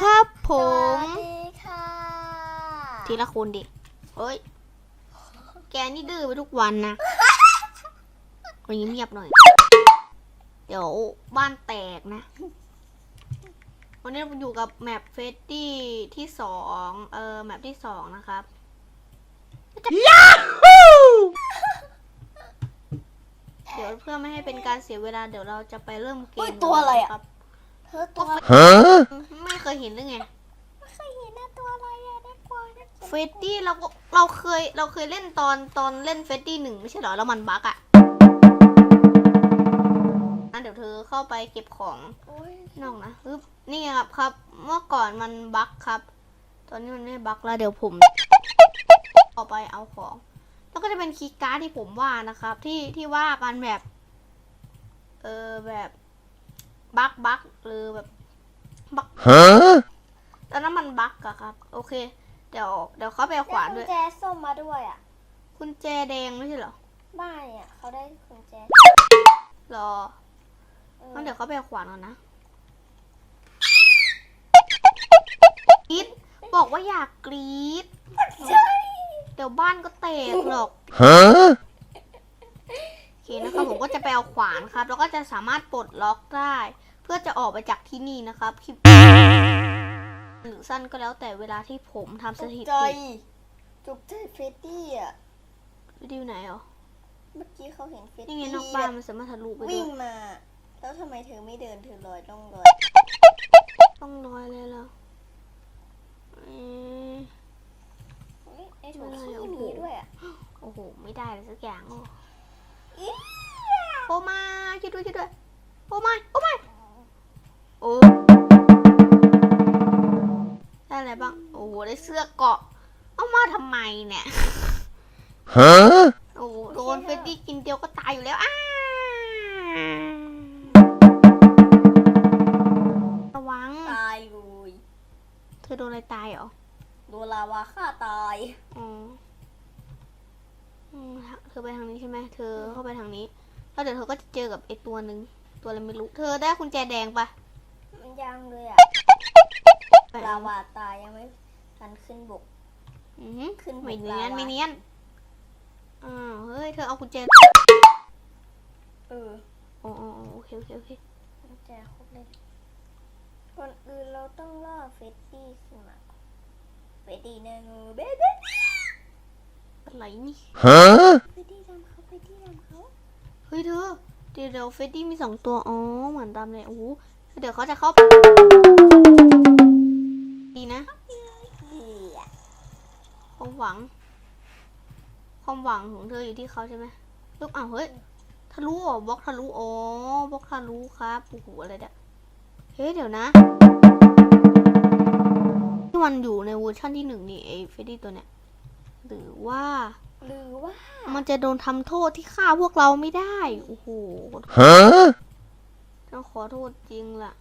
ครับผสมวัสดีค่ะ ทีละคนดิเฮ้ย แกนี่ดื้อไปทุกวันนะคนนี้เงียบหน่อย เดี๋ยวบ้านแตกนะ วันนี้เราอยู่กับแมปเฟสตี้ที่สองเออแมปที่สองนะครับยาฮูเดี๋ยวเพื่อไม่ให้เป็นการเสียเวลาเดี๋ยวเราจะไปเริ่มเกเฮ้ยมตัวอะไรคอะรับ เธอตัวอะไร Huh? ไม่เคยเห็นหรือไงไม่เคยเห็นนะตัวอะไรอะน่ากลัวน่ากลัวเฟสตี้เราก็เราเคยเราเคยเล่นตอนตอนเล่นเฟสตี้หนึ่งไม่ใช่เหรอแล้วมันบั๊กอะอะเดี๋ยวเธอเข้าไปเก็บของโอ้ยนอกนะปึ๊บนี่ครับครับ เมื่อก่อนมันบั๊กครับ ตอนนี้มันไม่บั๊กแล้วเดี๋ยวผมออกไปเอาของ แล้วก็จะเป็นคีย์การ์ดที่ผมว่านะครับ ที่ที่ว่ากันแบบ เออแบบ บั๊กบั๊กหรือแบบบั๊ก Huh? ตอนนั้นมันบั๊กอะครับ โอเค เดี๋ยวเดี๋ยวเขาไปเอาขวานได้ด้วยกุญแจส้มมาด้วยอะกุญแจแดงไม่ใช่เหรอไม่อะเขาได้กุญแจรออองั้นเดี๋ยวเขาไปเอาขวานก่อนนะกรีดบอกว่าอยากกรีดใช่เดี๋ยวบ้านก็แตกหรอก Huh? โอเค นะครับผมก็จะไปเอาขวานครับ แล้วก็จะสามารถปลดล็อกได้ เพื่อจะออกไปจากที่นี่นะครับคลิปหรือสั้นก็แล้วแต่เวลาที่ผมทำสตกถิใจติตกใจเฟตตี้อะวิดีโอไหนอ๋อเมื่อกี้เขาเห็นเฟตนี่ตี้ไงนอกบ้านมันสามารถทะลุไปด้วิ่วงยมา แล้วทำไมเธอไม่เดินเธอลอยต้องลอยต้องรอยเลยเหรอเอ๊ะเฮ้ยไอ้ถุงอะไรขี้อะมีด้วยอะโอ้โห ไม่ได้เลยสักอย่างโอ้อี๋โอมาช่ วยด้วยช่วยด้วย โอมาโอมาโอ้ได้อะไรบ้าง โอ้โหได้เสื้อเกราะ เอามาทำไมเนี่ย Huh? โอ้โหโดนเฟดดี้กินเดียวก็ตายอยู่แล้วอ้าระวัง ตายเลยเธอโดนอะไรตายเหรอ โดนลาวาฆ่าตาย อ๋ออืมเธอไปทางนี้ใช่ไหม เธอเข้าไปทางนี้ แล้วเดี๋ยวเธอก็จะเจอกับไอ้ตัวหนึ่งตัวอะไรไม่รู้ เธอได้กุญแจแดงปะมันยังเลยอะไปลาวาตายยังไม่ทันขึ้นบกอือหือขึ้นบกไม่เนียนลาวาไม่เนียนอ้าวเฮ้ยเธอเอากุญแจเอออ๋ออ๋ออ๋อโอเคโอเคโอเคกุญแจครบเลยก่อนอื่นเราต้องล่อเฟตตี้ขึ้นมาเฟตตี้นะงูเบ๊ะเบ๊ะอะไรนี่ Huh? ยเธอ เดี๋ยวเดี๋ยวเฟดดี้มีสองตัว อ๋อ เหมือนตามเลยโอ้โหเดี๋ยวเขาจะเข้าดีนะ ความหวัง ความหวังของเธออยู่ที่เขาใช่ไหมลูกอ้าวเฮ้ย ทะลุเหรอบล็อกทะลุอ๋อบล็อกทะลุครับโอ้โหอะไรเนี่ยเฮ้ยเดี๋ยวนะที่มันอยู่ในเวอร์ชันที่หนึ่งนี่ไอ้เฟดดี้ตัวเนี้ยหรือว่า หรือว่ามันจะโดนทำโทษที่ฆ่าพวกเราไม่ได้ โอ้โห Huh? ต้องขอโทษจริงล่ะ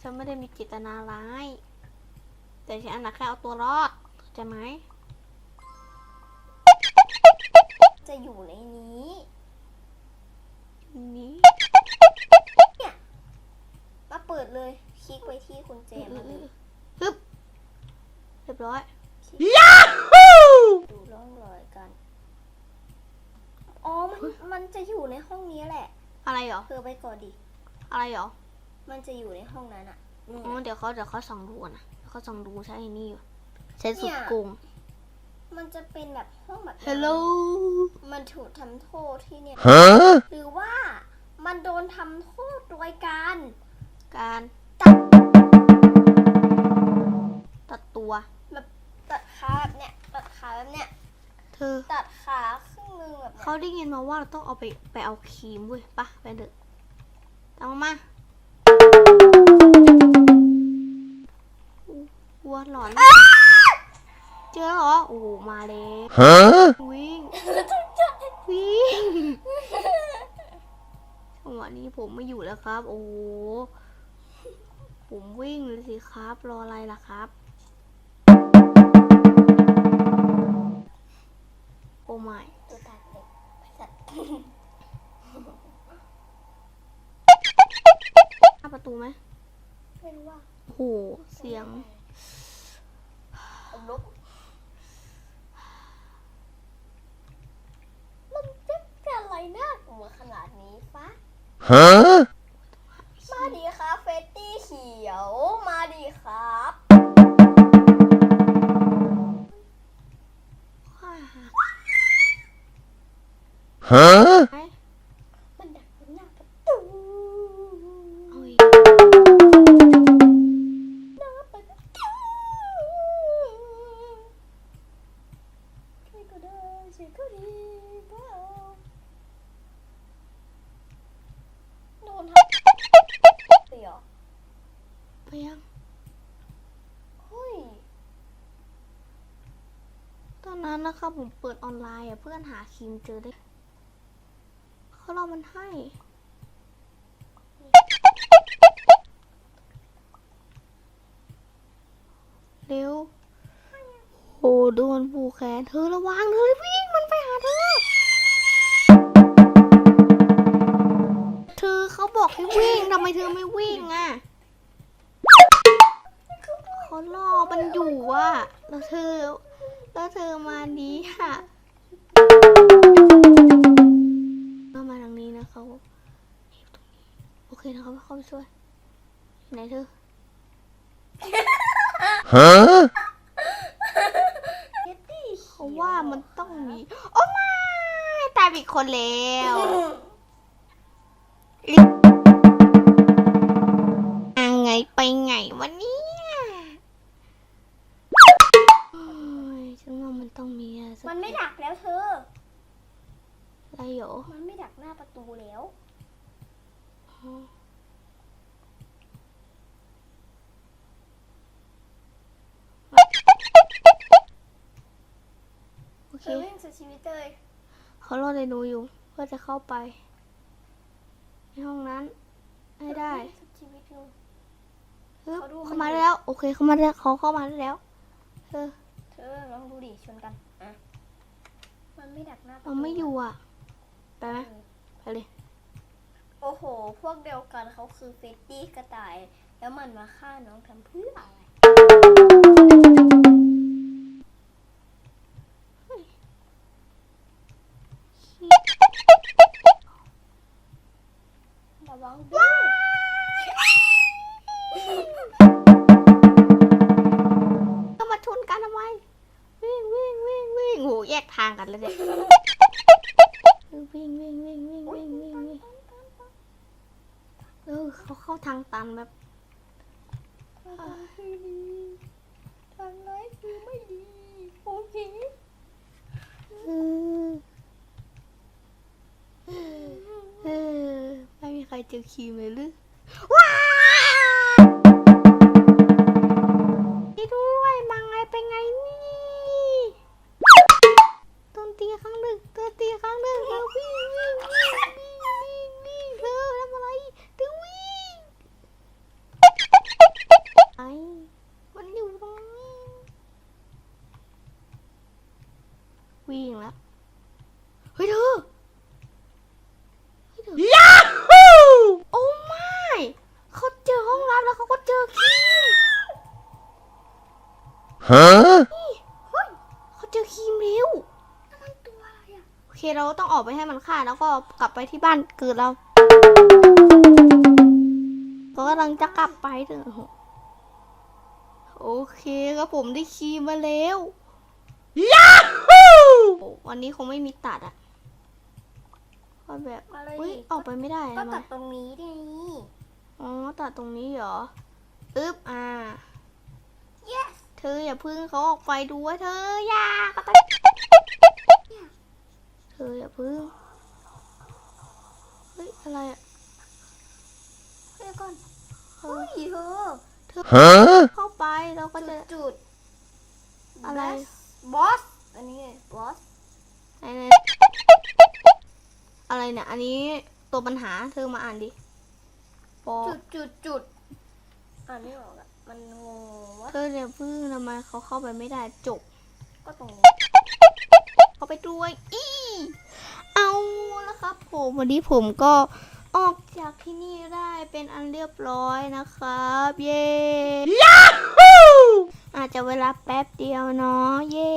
ฉันไม่ได้มีเจตนาร้าย แต่ฉันน่ะแค่เอาตัวรอดเข้าใจไหม จะอยู่ในนี้ นี่ มาเปิดเลย คลิกไปที่คุณเจมมาเลย ฮึบเรียบร้อย ดูร่องรอยกัน อ๋อ มันมันจะอยู่ในห้องนี้แหละ อะไรเหรอ เธอไปก่อนดิ อะไรเหรอ มันจะอยู่ในห้องนั้นอะนี่อ๋อเดี๋ยวเขาเดี๋ยวเขาส่องดูก่อนนะเดี๋ยวเขาส่องดูใช่ไอ้นี่อยู่ใช้สุดเนี่ย โกงมันจะเป็นแบบห้องแบบนั้น Hello มันถูกทำโทษที่เนี่ย Huh? หรือว่ามันโดนทำโทษโดยการการตัดตัวตัดขาแบบเนี้ยตัดขาแบบเนี้ยเธอตัดขาครึ่ งหนึงแบบเนี้ยเขาได้ยินมาว่าเราต้องเอาไปไปเอาครีมเว้ยไปะไปเถอะตามมามาอู้วัวหลอน เจอเหรอ โอ้โหมาเลย Huh? วิ่งตกใจวิ่งจังหวะนี้ผมไม่อยู่แล้วครับ โอ้โหผมวิ่งเลยสิครับ รออะไรล่ะครับ โอ้ไม่ หน้าประตูไหมไม่รู้ว่าโอ้โหเสียงลุกมันจะเป็นอะไรน่ากลัวขนาดนี้ฟะ Huh? ไปยังเฮ้ยตอนนั้นนะครับผมเปิดออนไลน์อะเพื่อนหาครีมเจอได้เขาเรามันให้เร็วโอ้โดนผูกแขนเธอระวังเธอวิ่งมันไปหาเธอ เธอเขาบอกให้วิ่งทำไมเธอไม่วิ่งอะ เขารอมันอยู่อะแล้วเธอแล้วเธอมาดีอะก็มาทางนี้นะเขาโอเคนะครับเข้าไปช่วยไหนเธอ Huh? เขาว่ามันต้องมีโอ้ไม่ตายอีกคนแล้วยังไงไปไงวัน สักมันไม่ดักแล้วเธอ อะไรเหรอมันไม่ดักหน้าประตูแล้ว อ๋อโอเธเคอวิ่งสุดชีวิตเลยเขารอเลยหนูอยู่ เพื่อจะเข้าไป ในห้องนั้นให้ได้สุดชีวิตเลยฮึบเขาดูเข้ามามันอยู่ได้แล้ว โอเค เข้ามาได้แล้วเขาเข้ามาได้แล้วเออ เธอลองดูดิชนกันอะ มันไม่ดักหน้าประตูเราไม่อยู่อะ ไปไหมไปเลย โอ้โห พวกเดียวกันเขาคือเฟตตี้กระต่าย แล้วมันมาฆ่าน้องทำเพื่ออะไร ตันแบบทางคือดีทางร้ายคือไม่ดีโอเคเออเออไม่มีใครเจอครีมเลยหรือว้าวนี่ด้วยมาไงไปไงนี่โดนตีครั้งหนึ่งเธอตีครั้งหนึ่งเธอวิ่งวิ่งวิ่งวิ่งวิ่ง มันอยู่ตรงนี้ วิ่งแล้วเฮ้ยเธอเฮ้ยเธอยาฮูโอ้ไม่เขาเจอห้องลับแล้วเขาก็เจอคีม Huh? นี่เฮ้ยเขาเจอคีมเร็วมันตัวอะไรอะโอเคเราต้องออกไปให้มันฆ่าแล้วก็กลับไปที่บ้านเกิดเราเรากำลังจะกลับไปเถอะ โอเคครับผมได้คีมมาแล้วยาฮูวันนี้คงไม่มีตัดอะเพราะแบบมาเลยอุ้ยดิออกไปไม่ได้ก็ทำไมตัดตรงนี้ดิอ๋อตัดตรงนี้เหรออึ๊บอ่า yes เธออย่าพึ่งเขาออกไปดูว่าเธออย่าก็ต้องเธออย่าพึ่งเฮ้ยอะไรอะเดี๋ยวก่อนเอเฮ้อยเธอ Huh? เข้าไปเราก็จะจุดอะไรบอสอันนี้บอสไหนไหนอะไรเนี่ยอันนี้ตัวปัญหาเธอมาอ่านดิปอจุดจุดจุดอ่านไม่ออกอะมันงงว่าเธออย่าพึ่งทำไมเขาเข้าไปไม่ได้จบก็ตรงนี้เข้าไปด้วยอีเอาละครับผมวันนี้ผมก็ ออกจากที่นี่ได้เป็นอันเรียบร้อยนะครับ เย้จะเวลาแป๊บเดียวเนาะ เย้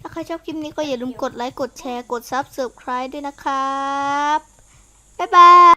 ถ้าใครชอบคลิปนี้ก็อย่าลืมกดไลค์ กดแชร์ กด Subscribe ด้วยนะครับ บ๊ายบาย